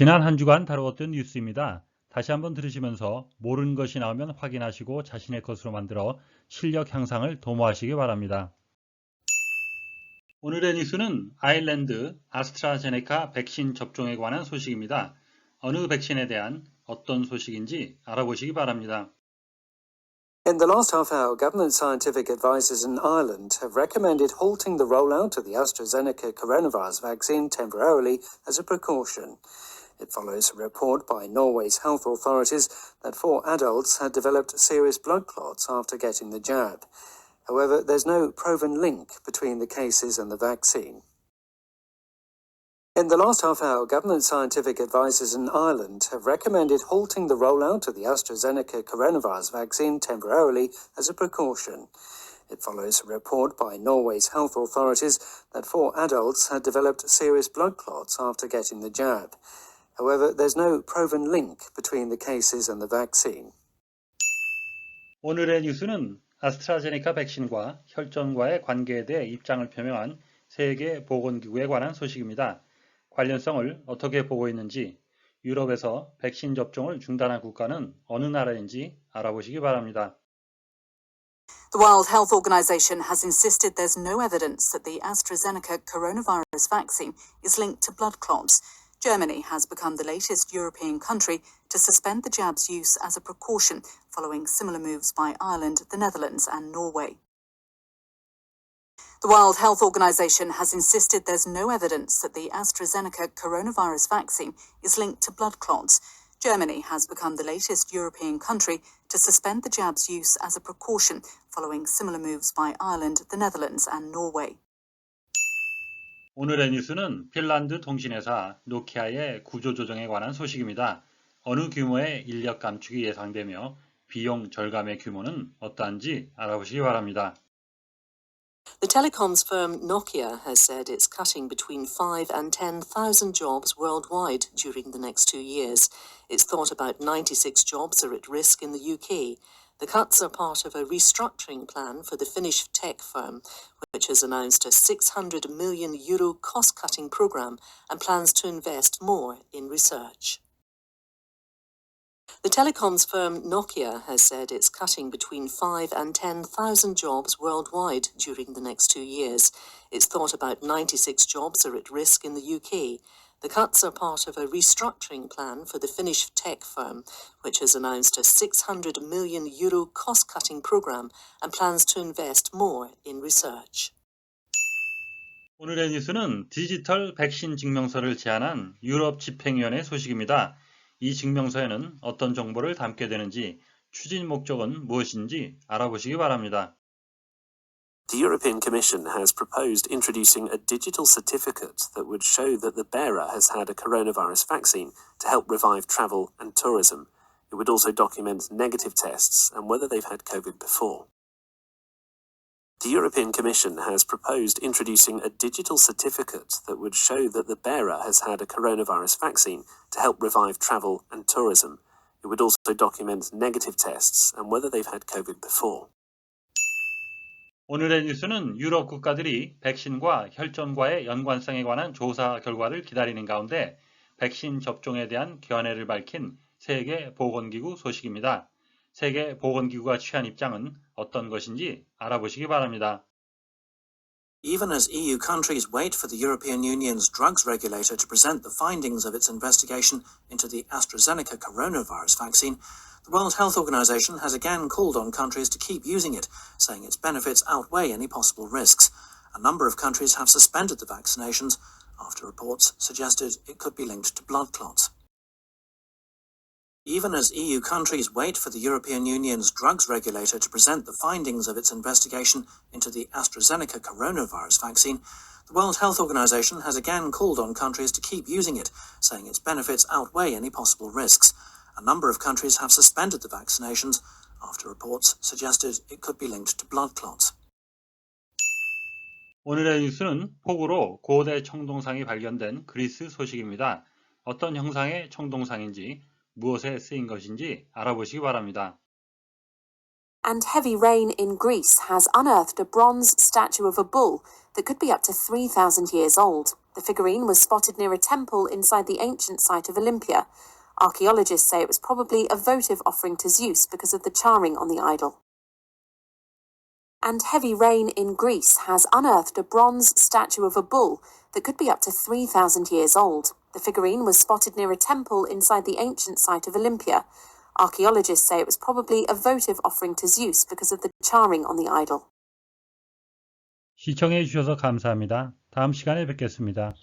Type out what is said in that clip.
지난 한 주간 다루었던 뉴스입니다. 다시 한번 들으시면서 모르는 것이 나오면 확인하시고 자신의 것으로 만들어 실력 향상을 도모하시기 바랍니다. 오늘의 뉴스는 아일랜드 아스트라제네카 백신 접종에 관한 소식입니다. 어느 백신에 대한 어떤 소식인지 알아보시기 바랍니다. In the last half hour, government scientific advisors in Ireland have recommended halting the rollout of the AstraZeneca coronavirus vaccine temporarily as a precaution. It follows a report by Norway's health authorities that four adults had developed serious blood clots after getting the jab. However, there's no proven link between the cases and the vaccine. In the last half hour, government scientific advisors in Ireland have recommended halting the rollout of the AstraZeneca coronavirus vaccine temporarily as a precaution. It follows a report by Norway's health authorities that four adults had developed serious blood clots after getting the jab. However, there's no proven link between the cases and the vaccine. 오늘의 뉴스는 아스트라제네카 백신과 혈전과의 관계에 대해 입장을 표명한 세계 보건기구에 관한 소식입니다. 관련성을 어떻게 보고 있는지 유럽에서 백신 접종을 중단한 국가는 어느 나라인지 알아보시기 바랍니다. The World Health Organization has insisted there's no evidence that the AstraZeneca coronavirus vaccine is linked to blood clots. Germany has become the latest European country to suspend the jab's use as a precaution, following similar moves by Ireland, the Netherlands, and Norway. The World Health Organization has insisted there's no evidence that the AstraZeneca coronavirus vaccine is linked to blood clots. Germany has become the latest European country to suspend the jab's use as a precaution, following similar moves by Ireland, the Netherlands, and Norway. 오늘의 뉴스는 핀란드 통신회사 노키아의 구조조정에 관한 소식입니다. 어느 규모의 인력 감축이 예상되며 비용 절감의 규모는 어떠한지 알아보시기 바랍니다. The telecoms firm Nokia has said it's cutting between 5 and 10,000 jobs worldwide during the next two years. It's thought about 96 jobs are at risk in the UK. The cuts are part of a restructuring plan for the Finnish tech firm, which has announced a 600 million euro cost cutting programme and plans to invest more in research. The telecoms firm Nokia has said it's cutting between 5 and 10,000 jobs worldwide during the next two years. It's thought about 96 jobs are at risk in the UK. The cuts are part of a restructuring plan for the Finnish tech firm, which has announced a 600 million euro cost cutting programme and plans to invest more in research. 오늘의 뉴스는 디지털 백신 증명서를 제안한 유럽 집행위원회 소식입니다. 이 증명서에는 어떤 정보를 담게 되는지 추진 목적은 무엇인지 알아보시기 바랍니다. The European Commission has proposed introducing a digital certificate that would show that the bearer has had a coronavirus vaccine to help revive travel and tourism. It would also document negative tests and whether they've had COVID before. The European Commission has proposed introducing a digital certificate that would show that the bearer has had a coronavirus vaccine to help revive travel and tourism. It would also document negative tests and whether they've had COVID before. 오늘의 뉴스는 유럽 국가들이 백신과 혈전과의 연관성에 관한 조사 결과를 기다리는 가운데 백신 접종에 대한 견해를 밝힌 세계보건기구 소식입니다. 세계보건기구가 취한 입장은 어떤 것인지 알아보시기 바랍니다. Even as EU countries wait for the European Union's drugs regulator to present the findings of its investigation into the AstraZeneca coronavirus vaccine, the World Health Organization has again called on countries to keep using it, saying its benefits outweigh any possible risks. A number of countries have suspended the vaccinations after reports suggested it could be linked to blood clots Even as EU countries wait for the European Union's drugs regulator to present the findings of its investigation into the AstraZeneca coronavirus vaccine, the World Health Organization has again called on countries to keep using it, saying its benefits outweigh any possible risks. A number of countries have suspended the vaccinations after reports suggested it could be linked to blood clots. 오늘의 뉴스는 폭우로 고대 청동상이 발견된 그리스 소식입니다. 어떤 형상의 청동상인지 무엇에 쓰인 것인지 알아보시기 바랍니다. And heavy rain in Greece has unearthed a bronze statue of a bull that could be up to 3,000 years old. The figurine was spotted near a temple inside the ancient site of Olympia. Archaeologists say it was probably a votive offering to Zeus because of the charring on the idol. And heavy rain in Greece has unearthed a bronze statue of a bull that could be up to 3,000 years old. The figurine was spotted near a temple inside the ancient site of Olympia. Archaeologists say it was probably a votive offering to Zeus because of the charring on the idol. 시청해 주셔서 감사합니다. 다음 시간에 뵙겠습니다.